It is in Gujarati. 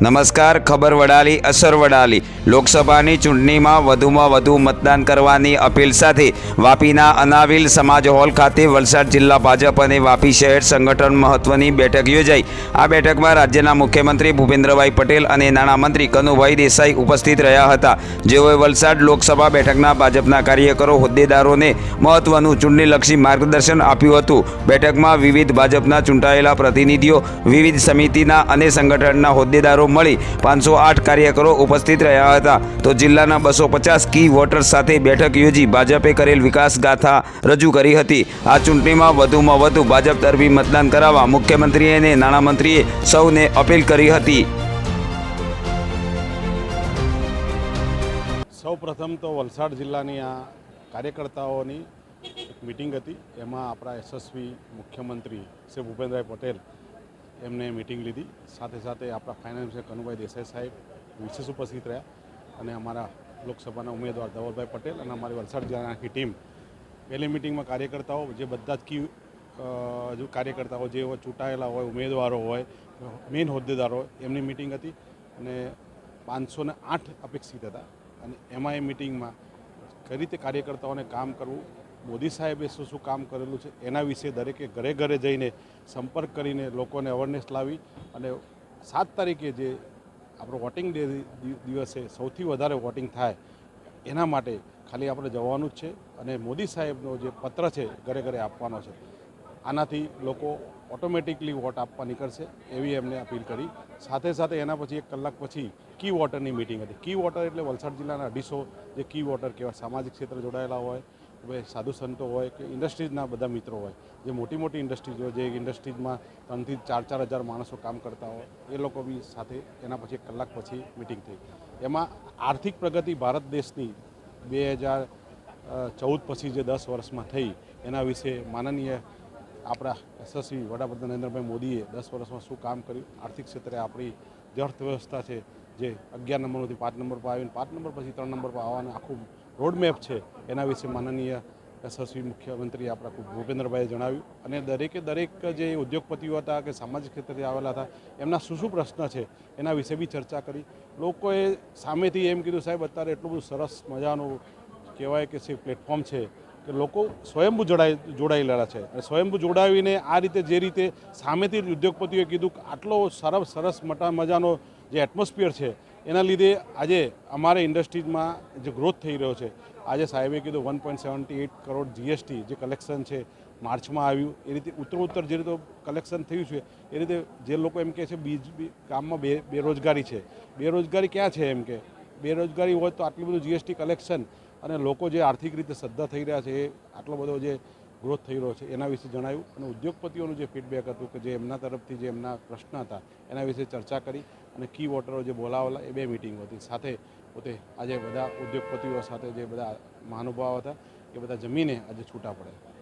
નમસ્કાર, ખબર વડાલી, અસર વડાલી. લોકસભાની ચૂંટણીમાં વધુમાં વધુ મતદાન કરવાની અપીલ સાથે વાપીના અનાવિલ સમાજ હોલ ખાતે વલસાડ જિલ્લા ભાજપ અને વાપી શહેર સંગઠન મહત્વની બેઠક યોજાઈ. આ બેઠકમાં રાજ્યના મુખ્યમંત્રી ભૂપેન્દ્રભાઈ પટેલ અને નાણામંત્રી કનુભાઈ દેસાઈ ઉપસ્થિત રહ્યા હતા. જેઓએ વલસાડ લોકસભા બેઠકના ભાજપના કાર્યકરો, હોદ્દેદારોને મહત્વનું ચૂંટણીલક્ષી માર્ગદર્શન આપ્યું હતું. બેઠકમાં વિવિધ ભાજપના ચૂંટાયેલા પ્રતિનિધિઓ, વિવિધ સમિતિના અને સંગઠનના હોદ્દેદારો મળી પાંચસો આઠ કાર્યકરો ઉપસ્થિત રહ્યા હતા. તો જિલ્લાના બસો પચાસ કી વોટર્સ સાથે બેઠક યોજી ભાજપે કરેલ વિકાસ ગાથા રજૂ કરી હતી. આ ચૂંટણીમાં વધુમાં વધુ ભાજપ તરફી મતદાન કરાવવા મુખ્યમંત્રીએ અને નાણામંત્રીએ સૌને અપીલ કરી હતી. સૌ પ્રથમ તો વલસાડ જિલ્લાની આ કાર્યકર્તાઓની એક મિટિંગ હતી. એમાં આપણા યશસ્વી મુખ્યમંત્રી શ્રી ભૂપેન્દ્રભાઈ પટેલ એમને મિટિંગ લીધી. સાથે સાથે આપણા ફાઇનાન્સિયલ કનુભાઈ દેસાઈ સાહેબ વિશેષ ઉપસ્થિત રહ્યા અને અમારા લોકસભાના ઉમેદવાર ધવલભાઈ પટેલ અને અમારી વલસાડ જિલ્લાની આખી ટીમ. પહેલી મિટિંગમાં કાર્યકર્તાઓ જે બધા જ કી જો કાર્યકર્તાઓ જે ચૂંટાયેલા હોય, ઉમેદવારો હોય મેઇન હોદ્દેદારો એમની મિટિંગ હતી અને પાંચસો આઠ અપેક્ષિત હતા. અને એમાં એ મિટિંગમાં કઈ રીતે કાર્યકર્તાઓને કામ કરવું મોદી સાહેબે શું શું કામ કરેલું છે એના વિશે દરેકે ઘરે ઘરે જઈને સંપર્ક કરીને લોકોને અવેરનેસ લાવી અને સાત તારીખે જે આપણો વોટિંગ ડે દિવસે સૌથી વધારે વોટિંગ થાય એના માટે ખાલી આપણે જવાનું જ છે અને મોદી સાહેબનો જે પત્ર છે ઘરે ઘરે આપવાનો છે આનાથી લોકો ઓટોમેટિકલી વોટ આપવા નીકળશે એવી એમને અપીલ કરી. સાથે સાથે એના પછી એક કલાક પછી કી વોટરની મિટિંગ હતી. કી વોટર એટલે વલસાડ જિલ્લાના અઢીસો જે કી વોટર કહેવાય, સામાજિક ક્ષેત્રે જોડાયેલા હોય હવે સાધુ સંતો હોય કે ઇન્ડસ્ટ્રીઝના બધા મિત્રો હોય, જે મોટી મોટી ઇન્ડસ્ટ્રીઝ જે ઇન્ડસ્ટ્રીઝમાં ત્રણથી ચાર ચાર હજાર માણસો કામ કરતા હોય, એ લોકો બી સાથે એના પછી એક કલાક પછી મિટિંગ થઈ. એમાં આર્થિક પ્રગતિ ભારત દેશની બે હજાર ચૌદ પછી જે દસ વર્ષમાં થઈ, એના વિશે માનનીય આપણા યશસ્વી વડાપ્રધાન નરેન્દ્રભાઈ મોદીએ દસ વર્ષમાં શું કામ કર્યું, આર્થિક ક્ષેત્રે આપણી જે અર્થવ્યવસ્થા છે, જે અગિયાર નંબરથી પાંચ નંબર પર આવીને, પાંચ નંબર પછી ત્રણ નંબર પર આવવાનું આખું રોડમેપ છે, એના વિશે માનનીય યશસ્વી મુખ્યમંત્રી આપણા ભૂપેન્દ્રભાઈએ જણાવ્યું. અને દરેકે દરેક જે ઉદ્યોગપતિઓ હતા કે સામાજિક ક્ષેત્રે આવેલા હતા, એમના શું શું પ્રશ્ન છે, એના વિશે બી ચર્ચા કરી. લોકોએ સામેથી એમ કીધું, સાહેબ, અત્યારે એટલું બધું સરસ મજાનું કહેવાય કે છે પ્લેટફોર્મ છે કે લોકો સ્વયંભૂ જોડાઈ, જોડાયેલા છે. અને સ્વયંભૂ જોડાવીને આ રીતે જે રીતે સામેથી ઉદ્યોગપતિઓએ કીધું કે આટલો સરસ સરસ, મટા મજાનો જે એટમોસ્ફિયર છે, એના લીધે આજે અમારે ઇન્ડસ્ટ્રીઝમાં જે ગ્રોથ થઈ રહ્યો છે, આજે સાહેબે કીધું one point seventy eight crore GST જે કલેક્શન છે, માર્ચમાં આવ્યું, એ રીતે ઉત્તરોત્તર જે રીતે કલેક્શન થયું છે, એ રીતે જે લોકો એમ કહે છે, બીજ ગામમાં બે બેરોજગારી છે. બેરોજગારી ક્યાં છે એમ કે? બેરોજગારી હોય તો આટલું બધું જીએસટી કલેક્શન અને લોકો જે આર્થિક રીતે સદ્ધા થઈ રહ્યા છે, એ આટલો બધો જે ગ્રોથ થઈ રહ્યો છે, એના વિશે જણાવ્યું અને ઉદ્યોગપતિઓનું જે ફીડબેક હતું કે જે એમના તરફથી જે એમના પ્રશ્ન હતા, એના વિશે ચર્ચા કરી અને કી વોટરો જે બોલાવેલા એ બે મિટિંગ હતી. સાથે પોતે આજે બધા ઉદ્યોગપતિઓ સાથે જે બધા મહાનુભાવો હતા, એ બધા જમીને આજે છૂટા પડે